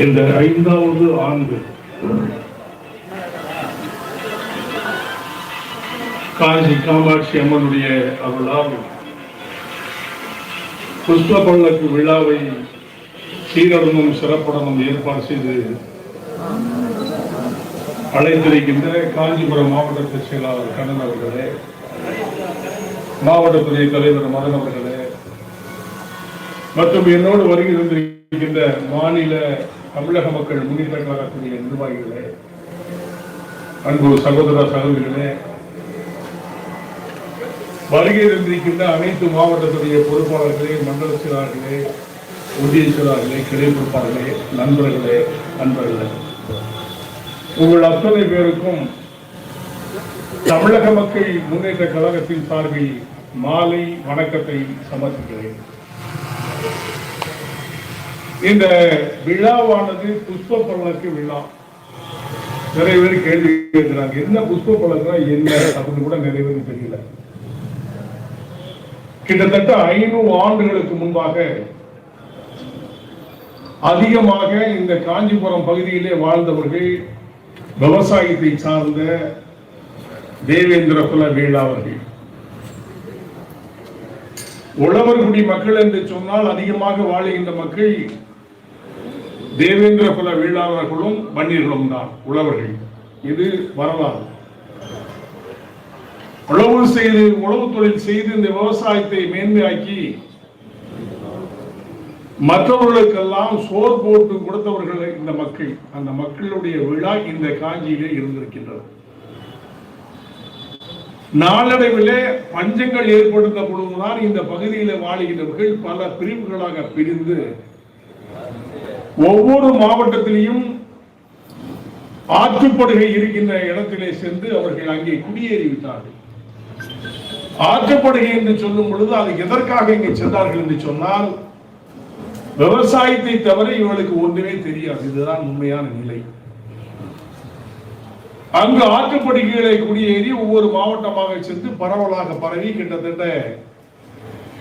இந்த ஐந்தாவது ஆண்டு. காஞ்சி காமாட்சி அம்மனுடைய அருளால் புஷ்ப பல்லக்கு விழாவை சீரடனும் சிறப்படமும் ஏற்பாடு செய்து அழைத்திருக்கின்ற காஞ்சிபுரம் மாவட்டத்தை செயலாளர் கண்ணன் அவர்களே மாவட்ட தலைவர் மதன் அவர்களே மற்றும் என்னோடு வருகை தந்திருக்கின்ற மாநில தமிழக மக்கள் முன்னேற்ற கழகத்துடைய நிர்வாகிகளே அன்பு சகோதர சகோதரிகளே வருகை இருந்திருக்கின்ற அனைத்து மாவட்டத்துடைய பொறுப்பாளர்களே மண்டல செயலாளர்களே ஒன்றிய செயலாளர்களே கிளை பொறுப்பாளர்களே நண்பர்களே நண்பர்களே உங்கள் அத்தனை பேருக்கும் தமிழக மக்கள் முன்னேற்ற கழகத்தின் சார்பில் மாலை வணக்கத்தை சமர்ப்பிக்கிறேன். இந்த விழாவானது புஷ்ப பல்லக்கு விழா. நிறைய பேர் கேள்வி கேட்கிறாங்க என்ன புஷ்ப பல்லக்குனா என்ன? அப்படின்னு கூட நிறைய பேருக்கு தெரியல. கிட்டத்தட்ட ஐநூறு ஆண்டுகளுக்கு முன்பாக அதிகமாக இந்த காஞ்சிபுரம் பகுதியிலே வாழ்ந்தவர்கள் விவசாயத்தை சார்ந்த தேவேந்திர குல வேளாளர்கள் உழவர்குடி மக்கள் என்று சொன்னால் அதிகமாக வாழுகின்ற மக்கள் தேவேந்திர குல வேளாளர்களும் வன்னியர்களும் தான் உழவர்கள். இது வரலாறு. உழவு செய்து உழவு தொழில் செய்து இந்த விவசாயத்தை மேன்மையாக்கி மற்றவர்களுக்கெல்லாம் சோர் போட்டு கொடுத்தவர்கள் இந்த மக்கள். அந்த மக்களுடைய விழா இந்த காஞ்சியிலே இருந்திருக்கின்றது. நாளடைவிலே பஞ்சங்கள் ஏற்படுத்த பொழுதுதான் இந்த பகுதியில் வாழுகின்றவர்கள் பல பிரிவுகளாக பிரிந்து ஒவ்வொரு மாவட்டத்திலையும் ஆற்றுப்படுகை இருக்கின்ற இடத்திலே சென்று அவர்கள் அங்கே குடியேறிவிட்டார்கள். ஆற்றுப்படுகை என்று சொல்லும் பொழுது அது எதற்காக இங்கே சென்றார்கள் என்று சொன்னால் விவசாயத்தை தவிர இவர்களுக்கு ஒன்றுமே தெரியாது. இதுதான் உண்மையான நிலை. அங்கு ஆற்றுப்படுகைகளை குடியேறி ஒவ்வொரு மாவட்டமாக சென்று பரவலாக பரவி கிட்டத்தட்ட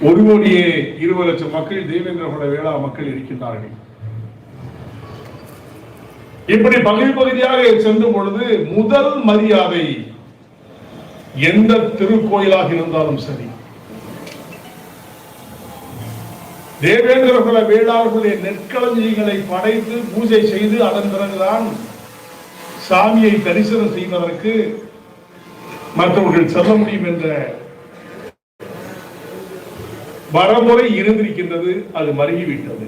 ஒரு கோடியே இருபது லட்சம் மக்கள் தேவேந்திரகுல வேளா மக்கள் இருக்கின்றார்கள். இப்படி பகுதி பகுதியாக சென்ற பொழுது முதல் மரியாதை எந்த திருக்கோயிலாக இருந்தாலும் சரி. தேவேந்திர குல வேளாளர்களுடைய நெற்களஞ்சியங்களை படைத்து பூஜை செய்து அதன் பிறகுதான் சாமியை தரிசனம் செய்வதற்கு மற்றவர்கள் செல்ல முடியும் என்ற வரமுறை இருந்திருக்கின்றது. அது மருகிவிட்டது.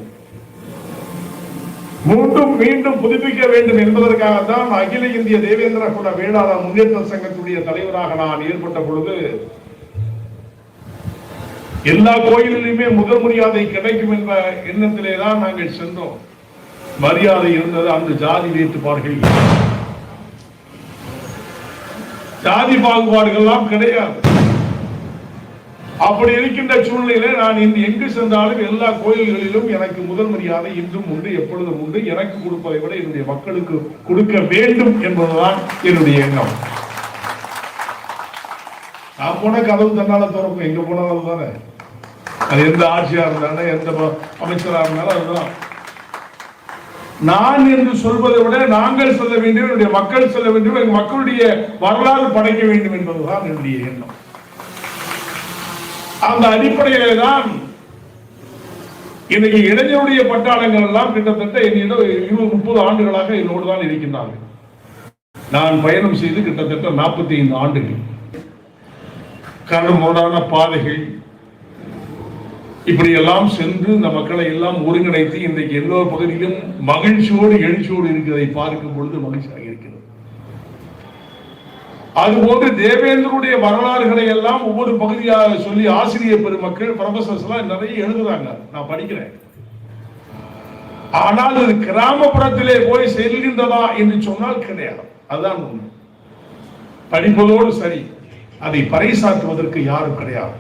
மீண்டும் மீண்டும் புதுப்பிக்க வேண்டும் என்பதற்காகத்தான் அகில இந்திய தேவேந்திர குல வேளாளர் முன்னேற்ற சங்கத்துடைய தலைவராக நான் ஏற்பட்ட பொழுது எல்லா கோயிலிலுமே முதல் மரியாதை கிடைக்கும் என்ற எண்ணத்திலே தான் நாங்கள் சென்றோம். மரியாதை இருந்தது அந்த ஜாதி வேற்றுப்பாடுகள் ஜாதி பாகுபாடுகள்லாம் கிடையாது. அப்படி இருக்கின்ற சூழ்நிலையில நான் இன்று எங்கு சென்றாலும் எல்லா கோயில்களிலும் எனக்கு முதல் மரியாதை இன்றும் உண்டு எப்பொழுதும் உண்டு. எனக்கு கொடுப்பதை விட என்னுடைய மக்களுக்கு கொடுக்க வேண்டும் என்பதுதான் என்னுடைய எண்ணம். நான் போன கதவு தன்னால திறக்கும். எங்க போனாலும் தானே அது எந்த ஆட்சியா இருந்தாலும் எந்த அமைச்சரா இருந்தாலும் அதுதான். நான் என்று சொல்வதை விட நாங்கள் செல்ல வேண்டும் என்னுடைய மக்கள் செல்ல வேண்டும் எங்கள் மக்களுடைய வரலாறு படைக்க வேண்டும் என்பதுதான் என்னுடைய எண்ணம். அந்த அடிப்படையில தான் இன்னைக்கு இளைஞருடைய பட்டாளங்கள் எல்லாம் கிட்டத்தட்ட என்னிடம் இருபது முப்பது ஆண்டுகளாக என்னோடு தான் இருக்கின்றார்கள். நான் பயணம் செய்து கிட்டத்தட்ட நாற்பத்தி ஐந்து ஆண்டுகள் கரடுமுரடான பாதைகள். இப்படி எல்லாம் சென்று இந்த மக்களை எல்லாம் ஒருங்கிணைத்து இன்றைக்கு எல்லோர் பகுதியிலும் மகிழ்ச்சியோடு எழுச்சியோடு இருக்கிறதை பார்க்கும் பொழுது மகிழ்ச்சியாக அதுபோன்று தேவேந்திரனுடைய வரலாறுகளை எல்லாம் ஒவ்வொரு பகுதியாக சொல்லி ஆசிரியர் பெருமக்கள் ப்ரொஃபசர்ஸ் எல்லாம் நிறைய எழுதுறாங்க. நான் படிக்கிறேன். ஆனால் அது கிராமப்புறத்திலே போய் செல்கின்றதா என்று சொன்னால் கிடையாது. அதுதான் உண்மை. படிப்பதோடு சரி அதை பறைசாற்றுவதற்கு யாரும் கிடையாது.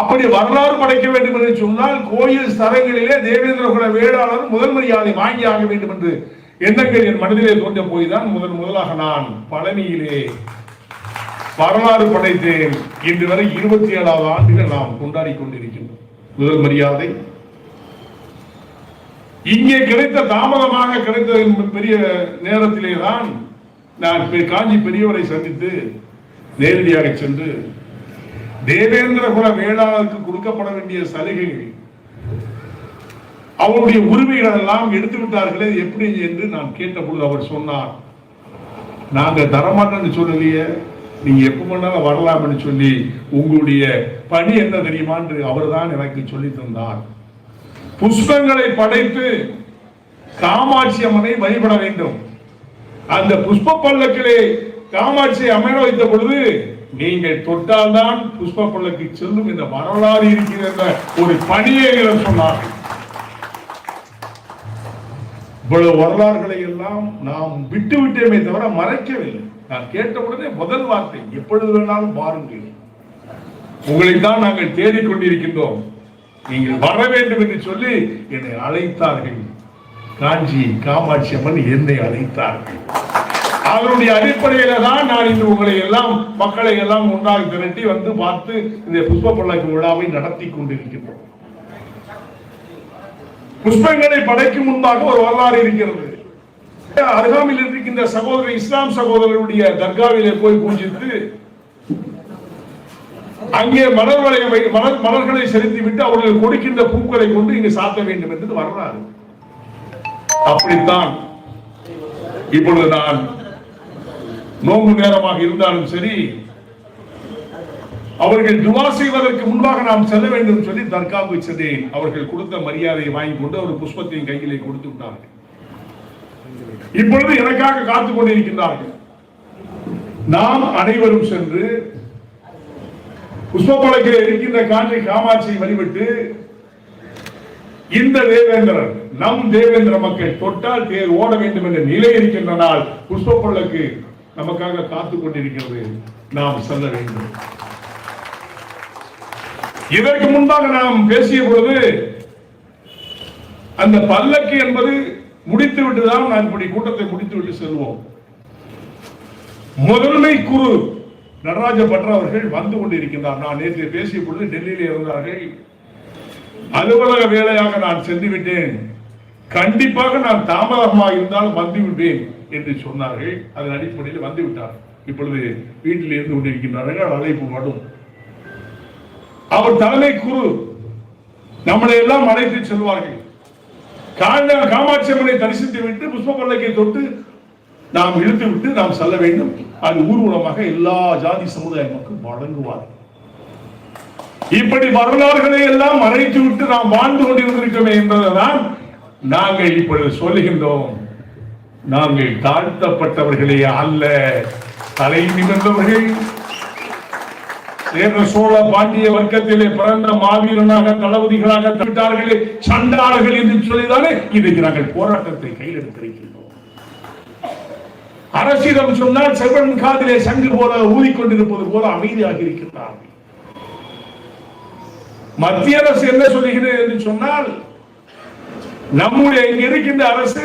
அப்படி வரலாறு படைக்க வேண்டும் என்று சொன்னால் கோயில் ஸ்தலங்களிலே தேவேந்திர குல வேளாளர் முதல் மரியாதை வாங்கி ஆக வேண்டும் என்று எண்ணங்கள் என் மனதிலே தோன்ற போய்தான் முதல் முதலாக நான் பழனியிலே வரலாறு படைத்தேன். இன்று வரை இருபத்தி ஏழாவது ஆண்டுகள் நாம் கொண்டாடி கொண்டிருக்கின்றோம். முதல் மரியாதை. இங்கே கிடைத்த தாமதமாக கிடைத்த பெரிய நேரத்திலே தான் நான் காஞ்சி பெரியவரை சந்தித்து நேரடியாக சென்று தேவேந்திர குல வேளாளருக்கு கொடுக்கப்பட வேண்டிய சலுகைகள் அவருடைய உரிமைகள் எல்லாம் எடுத்து விட்டார்களே எப்படி என்று நான் கேட்டபொழுது அவர் சொன்னார் நாங்க தரமாட்டோம்னு சொல்லலையே நீங்க எப்ப வேணாலும் வரலாம்னு சொல்லி உங்களுடைய பணி என்ன தெரியுமா என்று அவர்தான் எனக்கு சொல்லி தந்தார். புஷ்பங்களை படைத்து காமாட்சி அம்மனை வழிபட வேண்டும். அந்த புஷ்ப பல்லக்கிலே காமாட்சியை அமர வைத்த பொழுது நீங்கள் தொட்டால்தான் புஷ்ப பல்லக்கு செல்லும் இந்த வரலாறு இருக்கிற ஒரு பணியை சொன்னார்கள். சொன்னார் இவ்வளவு வரலாறுகளை எல்லாம் நாம் விட்டு விட்டேமே தவிர மறைக்கவில்லை. நான் கேட்ட உடனே முதல் வார்த்தை எப்பொழுது வேணாலும் பாருங்கள் உங்களை தான் நாங்கள் தேடிக் கொண்டிருக்கின்றோம். நீங்கள் வர வேண்டும் என்று சொல்லி என்னை அழைத்தார்கள். காஞ்சி காமாட்சி அம்மன் என்னை அழைத்தார்கள். அதனுடைய அடிப்படையில தான் நான் இன்று உங்களை எல்லாம் மக்களை எல்லாம் ஒன்றாக திரட்டி வந்து பார்த்து இந்த புஷ்ப பல்லக்கு விழாவை நடத்தி கொண்டிருக்கின்றோம். புஷ்பங்களை படைக்கும் முன்பாக ஒரு வரலாறு இருக்கிறது. அருகாமையில் இருக்கின்ற சகோதரர் இஸ்லாம் சகோதரருடைய தர்காவிலே போய் பூஜித்து அங்கே மலர்களை வை- மலர் மலர்களை செலுத்தி விட்டு அவர்கள் கொடுக்கின்ற பூக்களை கொண்டு இங்கு சாத்த வேண்டும் என்று வரலாறு. அப்படித்தான் இப்பொழுது நான் நோன்பு நேரமாக இருந்தாலும் சரி அவர்கள் துவா செய்வதற்கு முன்பாக நாம் செல்ல வேண்டும் சொல்லி தர்காவுக்கு சென்றேன். அவர்கள் கொடுத்த மரியாதையை வாங்கி கொண்டு அவர் புஷ்பத்தையும் கையிலே கொடுத்து விட்டார்கள். இப்பொழுது எனக்காக காத்து கொண்டிருக்கின்றார்கள். நாம் அனைவரும் சென்று புஷ்பப்பழக்கில் இருக்கின்ற காஞ்சி காமாட்சியை வழிபட்டு இந்த தேவேந்திரன் நம் தேவேந்திர மக்கள் தொட்டால் தேர் ஓட வேண்டும் என்ற நிலை இருக்கின்ற நாள் புஷ்பப்பள்ளக்கு நமக்காக காத்து கொண்டிருக்கிறது. நாம் செல்ல வேண்டும். இதற்கு முன்பாக நாம் பேசிய பொழுது அந்த பல்லக்கு என்பது முடித்து விட்டுதான் நான் இப்படி கூட்டத்தை முடித்து விட்டு செல்வோம். முதன்மை குரு நடராஜ பட்ர அவர்கள் வந்து கொண்டிருக்கின்றார். நான் நேற்று பேசிய பொழுது டெல்லியில் இருந்தார்கள். அலுவலக வேலையாக நான் சென்று விட்டேன் கண்டிப்பாக நான் தாமதமாக இருந்தாலும் வந்து விடுவேன் என்று சொன்னார்கள். அதன் அடிப்படையில் வந்து விட்டார் இப்பொழுது வீட்டில் இருந்து கொண்டிருக்கின்றார்கள். அழைப்பு மட்டும் அவர் தலைமை குரு. நம்மளை எல்லாம் அழைத்து செல்வார்கள். காண்ட காமாட்சி அம்மனை தரிசித்து விட்டு புஷ்ப பல்லக்கை தொட்டு நாம் இழுத்து விட்டு நாம் செல்ல வேண்டும். அது ஊர்வலமாக எல்லா ஜாதி சமுதாய மக்கள் வழங்குவார்கள். இப்படி வரலாறுகளை எல்லாம் மறைத்து விட்டு நாம் வாழ்ந்து கொண்டிருந்திருக்கோமே என்பதுதான் நாங்கள் இப்பொழுது சொல்லுகின்றோம். நாங்கள் தாழ்த்தப்பட்டவர்களே அல்ல. தலை நிமிர்ந்தவர்கள் சேர சோழ பாண்டிய வர்க்கத்திலே பிறந்த மாவீரனாக தளபதிகளாக விட்டார்களே சண்டாளர்கள் என்று சொல்லிதானே இன்றைக்கு நாங்கள் போராட்டத்தை கையில் எடுத்திருக்கின்றோம். அரசிடம் சொன்னால் செவன் காதிலே சங்கு போல ஊதிக்கொண்டிருப்பது போல அமைதியாக இருக்கின்றார்கள். மத்திய அரசு என்ன சொல்லுகிறது என்று சொன்னால் நம்முடைய இங்க இருக்கின்ற அரசு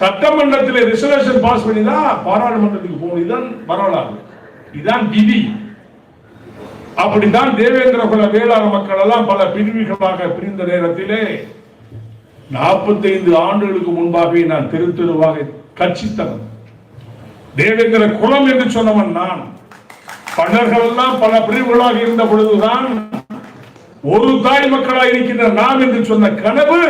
சட்டமன்றத்தில் ரிசர்வேஷன் பாஸ் பண்ணி தான் பாராளுமன்றத்துக்கு போகணும். இதுதான் வரலாறு. இதுதான் விதி. அப்படித்தான் தேவேந்திர குல வேளாண் மக்கள் எல்லாம் பல பிரிவுகளாக பிரிந்த நேரத்திலே நாற்பத்தைந்து ஆண்டுகளுக்கு முன்பாகவே நான் தெரு தெருவாக கட்சித்தவன் தேவேந்திர குலம் என்று சொன்னவன் நான். பன்னர்கள் எல்லாம் பல பிரிவுகளாக இருந்த பொழுதுதான் ஒரு தாய் மக்களாக இருக்கின்ற நாம் என்று சொன்ன கனவு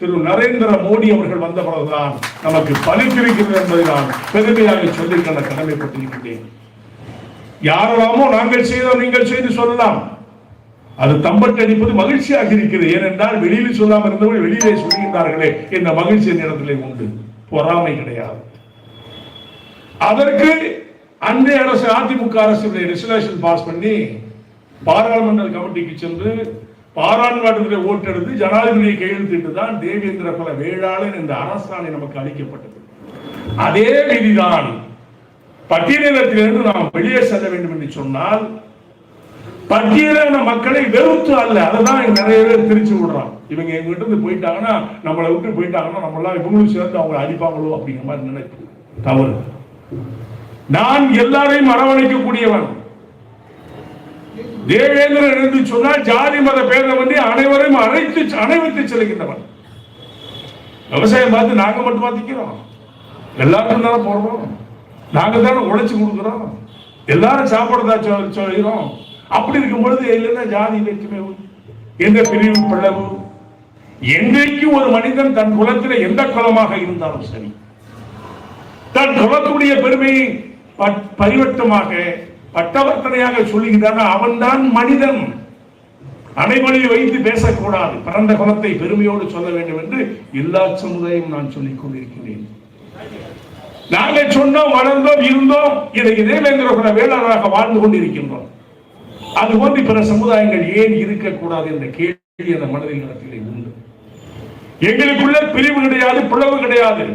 திரு நரேந்திர மோடி அவர்கள் வந்த பிறகுதான் நமக்கு பலித்திருக்கிறது என்பதை நான் பெருமையாக சொல்லி கண்ட கடமைப்பட்டிருக்கிறேன் யாரெல்லாமோ நாங்கள் செய்தோம் நீங்கள் செய்து சொல்லலாம். அது தம்பட்டடிப்பது மகிழ்ச்சியாக இருக்கிறது ஏனென்றால் வெளியில் சொல்லாமல் இருந்தவர்கள் வெளியிலே சொல்கின்றார்களே என்ற மகிழ்ச்சி இடத்திலே உண்டு. பொறாமை கிடையாது. அதற்கு அன்றைய அரசு அதிமுக அரசு ரெசல்யூஷன் பாஸ் பண்ணி பாராளுமன்ற கமிட்டிக்கு சென்று பாராளுமன்றத்தில் ஓட்டெடுத்து ஜனாதிபதியை கையெழுத்திட்டு தான் தேவேந்திர பல வேளாளன் என்ற அரசாணை நமக்கு அளிக்கப்பட்டது. அதே விதிதான் பட்டியலினத்திலிருந்து நாம் வெளியே செல்ல வேண்டும் என்று சொன்னால் பட்டியலான மக்களை வெறுத்து அல்ல அதுதான் நிறைய பேர் திரிச்சு விடுறான் இவங்க எங்க இருந்து போயிட்டாங்கன்னா நம்மளை விட்டு போயிட்டாங்கன்னா நம்மளாம் இவங்களும் சேர்ந்து அவங்களை அடிப்பாங்களோ அப்படிங்கிற மாதிரி நினைப்பு. தவறு. நான் எல்லாரையும் அரவணைக்கக்கூடியவன். தேவேந்திரன் என்று சொன்னால் ஜாதி மத பேதமன்றி அனைவரையும் அழைத்து அணைவித்து செல்கின்றவன். விவசாயம் பார்த்து நாங்க மட்டுமா திக்கிறோம்? எல்லாருக்கும் தானே போடுறோம். நாங்கள் தானே உழைச்சி கொடுக்குறோம். எல்லாரும் சாப்பிடதான் சொல்கிறோம் அப்படி இருக்கும் பொழுது இல்லைன்னா ஜாதி வேற்றுமை எந்த பிரிவு பிளவு? என்றைக்கு ஒரு மனிதன் தன் குலத்தில் எந்த குலமாக இருந்தாலும் சரி தன் குலத்துடைய பெருமையை பரிவட்டமாக பட்டவர்த்தனையாக சொல்லுகிறான் அவன்தான் மனிதன். அனைவரையும் வைத்து பேசக்கூடாது. பிறந்த குலத்தை பெருமையோடு சொல்ல வேண்டும் என்று எல்லா சமுதாயம் நான் சொல்லிக் கொண்டிருக்கிறேன். நாங்கள் சொன்னோம் வளர்ந்தோம் இருந்தோம். இதை தேவேந்திர வேளாளராக வாழ்ந்து கொண்டிருக்கின்றோம். அது போன்று பிற சமுதாயங்கள் ஏன் இருக்கக்கூடாது என்ற கேள்வி அந்த மனதில் நடத்திலே உண்டு. எங்களுக்குள்ள பிரிவு கிடையாது பிளவு கிடையாது.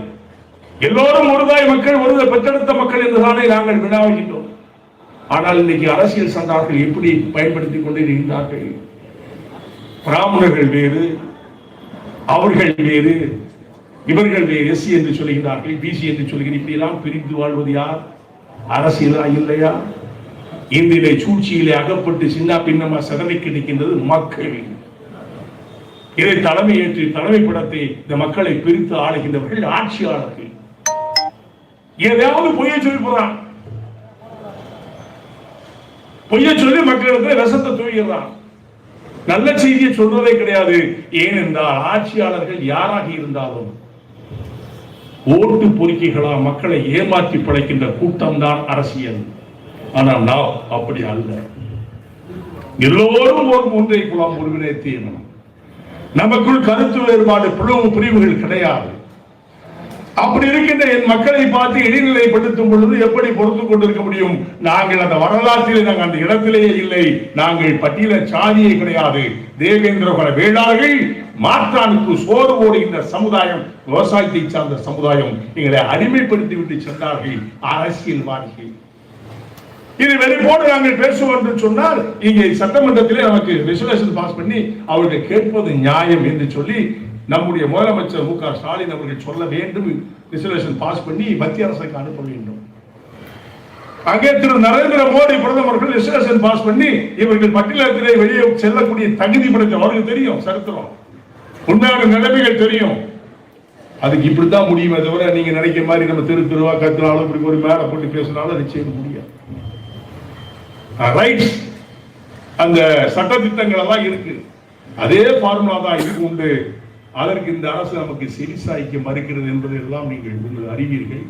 எல்லோரும் ஒருதாய் மக்கள் ஒரு பெற்றெடுத்த மக்கள் என்றுதானே நாங்கள் வினாவுகின்றோம். ஆனால் இன்னைக்கு அரசியல் சந்தார்கள் எப்படி பயன்படுத்திக் கொண்டிருக்கிறார்கள் பிராமணர்கள் வேறு அவர்கள் வேறு இவர்கள் வேறு எஸ்சி என்று சொல்கிறார்கள் பிசி என்று சொல்லுகிறார் இப்படி எல்லாம் பிரிந்து வாழ்வது யார்? அரசியலா இல்லையா? இந்தியிலே சூழ்ச்சியிலே அகப்பட்டு சின்ன பின்னமா சதனைக்கு நிற்கின்றது மக்கள். இதை தலைமை ஏற்று தலைமை படத்தை இந்த மக்களை பிரித்து ஆளுகின்றவர்கள் ஆட்சியாளர்கள். ஏதாவது பொய்ய சொல்லி போறான் பொய்ய சொல்லி மக்களிடத்தில் விஷத்தை தூயிடுறான் நல்ல செய்தியை சொல்றதே கிடையாது. ஏனென்றால் ஆட்சியாளர்கள் யாராக இருந்தாலும் ஓட்டு பொறுக்கிகளா மக்களை ஏமாற்றி படைக்கின்ற கூட்டம் தான் அரசியல். ஆனால் நாம் அப்படி அல்ல. எல்லோரும் ஒரு ஒன்றை குலாம் ஒருவினை தீயணும். நமக்குள் கருத்து வேறுபாடு பிளவு பிரிவுகள் கிடையாது. அப்படி இருக்கின்ற என் மக்களை பார்த்து இடைநிலைப்படுத்தும் பொழுது எப்படி பொறுத்து கொண்டிருக்க முடியும்? நாங்கள் அந்த வரலாற்றிலே நாங்கள் அந்த இடத்திலேயே இல்லை. நாங்கள் பட்டியல சாதியே கிடையாது. தேவேந்திர வேளாளர்கள் மாற்றானுக்கு சோறு ஓடுகின்ற சமுதாயம் விவசாயத்தை சார்ந்த சமுதாயம் எங்களை அடிமைப்படுத்தி விட்டு சென்றார்கள். அரசியல்வாதிகள். இது வெளிப்போடு நாங்கள் பேசுவோம் என்று சொன்னால் இங்கே சட்டமன்றத்திலே நமக்கு ரெசல்யூஷன் பாஸ் பண்ணி அவர்கள் கேட்பது நியாயம் என்று சொல்லி நம்முடைய முதலமைச்சர் மு க ஸ்டாலின் அவர்கள் சொல்ல வேண்டும் ரிசர்வேஷன் பாஸ் பண்ணி மத்திய அரசுக்கு அனுப்ப வேண்டும். அங்கே திரு நரேந்திர மோடி பிரதமர்கள் ரெசல்யூஷன் பாஸ் பண்ணி இவர்கள் பட்டியலத்திலே வெளியே செல்லக்கூடிய தகுதி படைத்த அவருக்கு தெரியும் சரித்திரம். உண்மையான நிலைமைகள் தெரியும். அதுக்கு இப்படித்தான் முடியுமே தவிர நீங்க நினைக்கிற மாதிரி நம்ம தெரு தெருவா கத்தினாலும் இப்படி ஒரு மேல போட்டு பேசினாலும் அது செய்ய முடியாது. ரைட் அந்த சட்டத்திட்டங்கள் எல்லாம் இருக்கு. அதே ஃபார்முலா தான் இதுக்கு உண்டு. அதற்கு இந்த அரசு நமக்கு செவிசாய்க்க மறுக்கிறது என்பதை எல்லாம் நீங்கள் உங்கள் அறிவீர்கள்.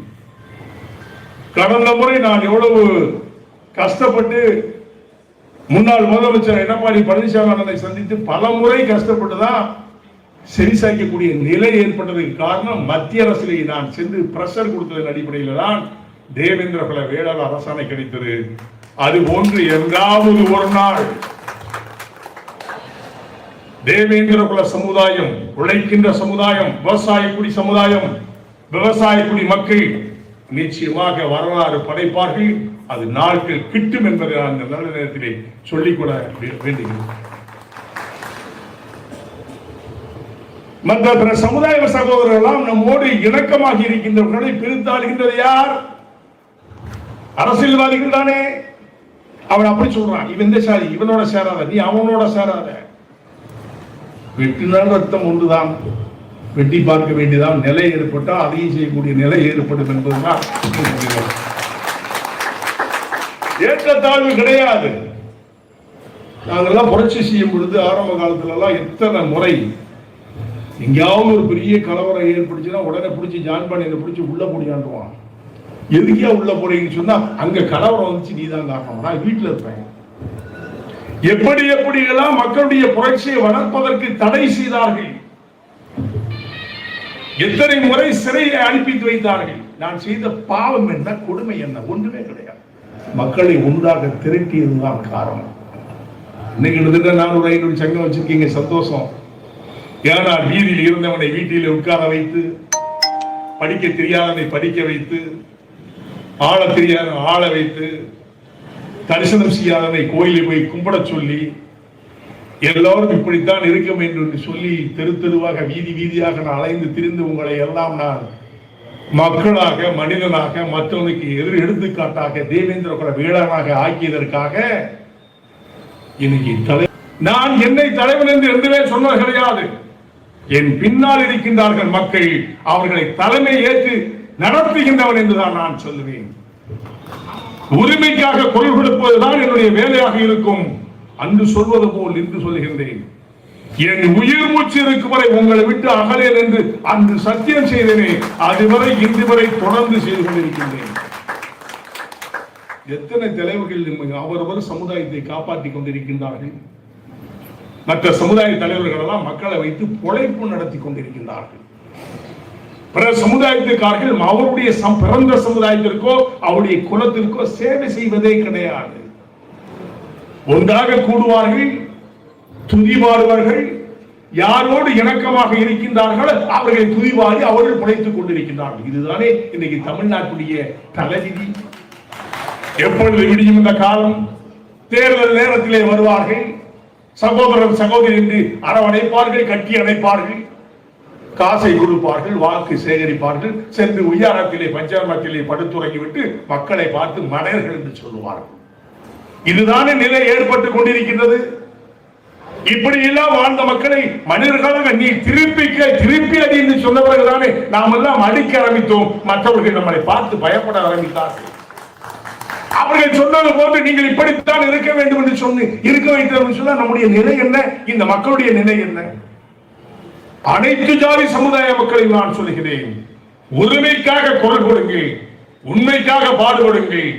கடந்த முறை நான் எவ்வளவு கஷ்டப்பட்டு முன்னாள் முதலமைச்சர் எடப்பாடி பழனிசாமி அண்ணனை சந்தித்து பல முறை கஷ்டப்பட்டு தான் செவிசாய்க்கக்கூடிய நிலை ஏற்பட்டதுக்கு காரணம் மத்திய அரசிலே நான் சென்று பிரஷர் கொடுத்ததன் அடிப்படையில் தான் தேவேந்திர குல வேளாண் அரசாணை கிடைத்தது. அது ஒன்று எங்காவது ஒரு நாள் தேவேந்திர குல சமுதாயம் உழைக்கின்ற சமுதாயம் விவசாய குடி சமுதாயம் விவசாய குடி மக்கள் நிச்சயமாக வரலாறு படைப்பார்கள். அது நாட்கள் கிட்டும் என்பதை அந்த நல்ல நேரத்திலே சொல்லிக்கூட வேண்டுகிறேன். மற்ற பிற சமுதாய சகோதரர்கள் எல்லாம் நம்மோடு இணக்கமாக இருக்கின்றவர்களை பிரித்தாளுகின்றது யார்? அரசியல்வாதிகள் தானே. அவன் அப்படி சொல்றான். இவன் இந்த சாதி இவனோட சேராத நீ அவனோட சேராத. வெட்டினால் ரத்தம் ஒன்றுதான் வெட்டி பார்க்க வேண்டியதான் நிலை ஏற்பட்டால் அதையும் செய்யக்கூடிய நிலை ஏற்படும் என்பதுதான் ஏற்றத்தாழ்வு கிடையாது. நாங்கெல்லாம் புரட்சி செய்யும் பொழுது ஆரம்ப காலத்துலலாம் எத்தனை முறை எங்கேயாவது ஒரு பெரிய கலவரம் ஏற்பட்டுச்சுன்னா உடனே பிடிச்சி ஜான் பண்ணியை பிடிச்சி உள்ள போடியாண்டுவான் எதுக்கே உள்ள போறீங்கன்னு சொன்னா அங்க கலவரம் வந்துச்சு நீதான் காரணம். நான் வீட்டில் இருப்பேன். எப்படி எப்படி எல்லாம் மக்களுடைய புரட்சியை வளர்ப்பதற்கு தடை செய்தார்கள். எத்தனை முறை சிறையை அனுப்பி வைத்தார்கள். நான் செய்த பாவம் என்ன கொடுமை என்ன ஒன்றுமே கிடையாது. மக்களை ஒன்றாக திரட்டியதுதான் காரணம். இன்னைக்கு கிட்டத்தட்ட நானூறு ஐநூறு சங்கம் வச்சிருக்கீங்க சந்தோஷம். ஏன்னா வீதியில் இருந்தவனை வீட்டில் உட்கார வைத்து படிக்க தெரியாதவனை படிக்க வைத்து ஆள தெரியாத ஆள வைத்து தரிசனம் செய்யாததை கோயிலில் போய் கும்பிட சொல்லி எல்லோரும் இப்படித்தான் இருக்க வேண்டும் என்று சொல்லி தெரு தெருவாக வீதி வீதியாக நான் அலைந்து திரிந்து உங்களை எல்லாம் நான் மக்களாக மனிதனாக மற்றவனுக்கு எதிர் எடுத்துக்காட்டாக தேவேந்திர குல வீரனாக ஆக்கியதற்காக இன்னைக்கு தலை நான் என்னை தலைவன் என்று எதுவே சொன்னது கிடையாது. என் பின்னால் இருக்கின்றார்கள் மக்கள் அவர்களை தலைமை ஏற்று நடத்துகின்றவன் என்றுதான் நான் சொல்லுவேன். உரிமைக்காக குரல் கொடுப்பதுதான் என்னுடைய வேலையாக இருக்கும். அன்று சொல்வது போல் இன்று சொல்கின்றேன் என் உயிர் மூச்சு இருக்கும் வரை உங்களை விட்டு அகலேன் என்று அன்று சத்தியம் செய்தேனே அதுவரை இன்று வரை தொடர்ந்து செய்து கொண்டிருக்கின்றேன். எத்தனை தலைவர்கள் அவரவர் சமுதாயத்தை காப்பாற்றிக் கொண்டிருக்கின்றார்கள். மற்ற சமுதாய தலைவர்கள் எல்லாம் மக்களை வைத்து பொழைப்பு நடத்தி கொண்டிருக்கின்றார்கள். பிற சமுதாயத்திற்கார்கள் அவருடைய சம்- பிறந்த சமுதாயத்திற்கோ அவருடைய குலத்திற்கோ சேவை செய்வதே கிடையாது. ஒன்றாக கூடுவார்கள் துதிபாடுவார்கள் யாரோடு இணக்கமாக இருக்கின்றார்களோ அவர்களை துதிவாரி அவர்கள் புழைத்துக் கொண்டிருக்கின்றார்கள். இதுதானே இன்னைக்கு தமிழ்நாட்டுடைய தலைவிதி. எப்பொழுது விடியும் இந்த காலம்? தேர்தல் நேரத்திலே வருவார்கள். சகோதரர் சகோதரி என்று அரவணைப்பார்கள் கட்டி அணைப்பார்கள். காசை கொடுப்பார்கள் வாக்கு சேகரிப்பார்கள் சென்று உய்யாரத்திலே பஞ்சாமத்திலே படுத்துறங்கிவிட்டு மக்களை பார்த்து மடையர்கள் என்று சொல்லுவார்கள். இதுதானே நிலை ஏற்பட்டுக் கொண்டிருக்கின்றது? இப்படி எல்லாம் வாழ்ந்த மக்களை மனிதர்களாக நீ திருப்பிக்க திருப்பி அடி என்று சொன்ன பிறகுதானே நாம் எல்லாம் அடிக்க ஆரம்பித்தோம். மற்றவர்கள் நம்மளை பார்த்து பயப்பட ஆரம்பித்தார்கள். அவர்கள் சொன்னது போன்று நீங்கள் இப்படித்தான் இருக்க வேண்டும் என்று சொன்னு இருக்க வைத்தது சொன்னால் நம்முடைய நிலை என்ன? இந்த மக்களுடைய நிலை என்ன? அனைத்து ஜாதி சமுதாய மக்களை நான் சொல்கிறேன் உரிமைக்காக குரல் கொடுங்கள் உண்மைக்காக பாடுபடுங்கள்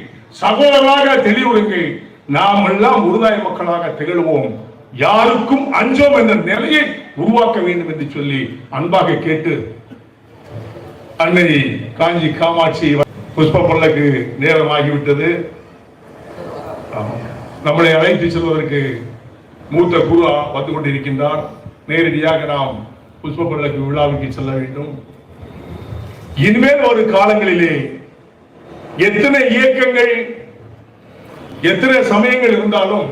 சகோதரராக தெளிவுடுங்கள் நாம் எல்லாம் உருதாய மக்களாக திகழ்வோம். யாருக்கும் அஞ்சோம் என்ற நிலையை உருவாக்க வேண்டும் என்று சொல்லி அன்பாக கேட்டு அன்னை காஞ்சி காமாட்சி புஷ்ப பல்லக்கு நேரமாகிவிட்டது. ஆமாம். நம்மளை அழைத்து செல்வதற்கு மூத்த குரு வந்து கொண்டிருக்கின்றார். நேரடியாக நாம் புஷ்ப பல்லக்கு விழாவுக்கு செல்ல வேண்டும். இனிமேல் ஒரு காலங்களிலே எத்தனை இயக்கங்கள் எத்தனை சமயங்கள் இருந்தாலும்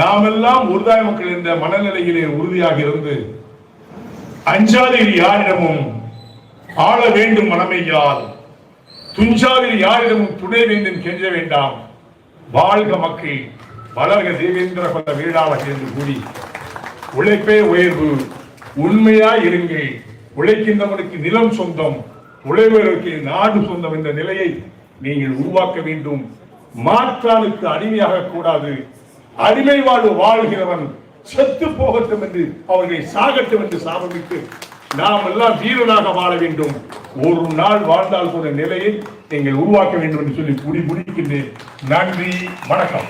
நாமெல்லாம் உருதாய மக்கள் என்ற மனநிலையிலே உறுதியாக இருந்து அஞ்சாதில் யாரிடமும் ஆள வேண்டும் மனமையால் துஞ்சாதில் யாரிடமும் துணை வேண்டும் கெஞ்ச வேண்டாம். வாழ்க மக்கள் வளர்க தேவேந்திர கொண்ட வீடாளர்கள் என்று கூறி உழைப்பே உயர்வு. உண்மையா இருங்க. உழைக்கின்றவனுக்கு நிலம் சொந்தம் உழைவர்களுக்கு நாடு சொந்தம் என்ற நிலையை நீங்கள் உருவாக்க வேண்டும். மாற்றானுக்கு அடிமையாக கூடாது. அடிமை வாழ்வு வாழ்கிறவன் செத்து போகட்டும் என்று அவர்களை சாகட்டும் என்று சாபமிட்டு நாம் எல்லாம் வீரனாக வாழ வேண்டும். ஒரு நாள் வாழ்ந்தால் போன நிலையை நீங்கள் உருவாக்க வேண்டும் என்று சொல்லி குடி முடிக்கின்றேன். நன்றி வணக்கம்.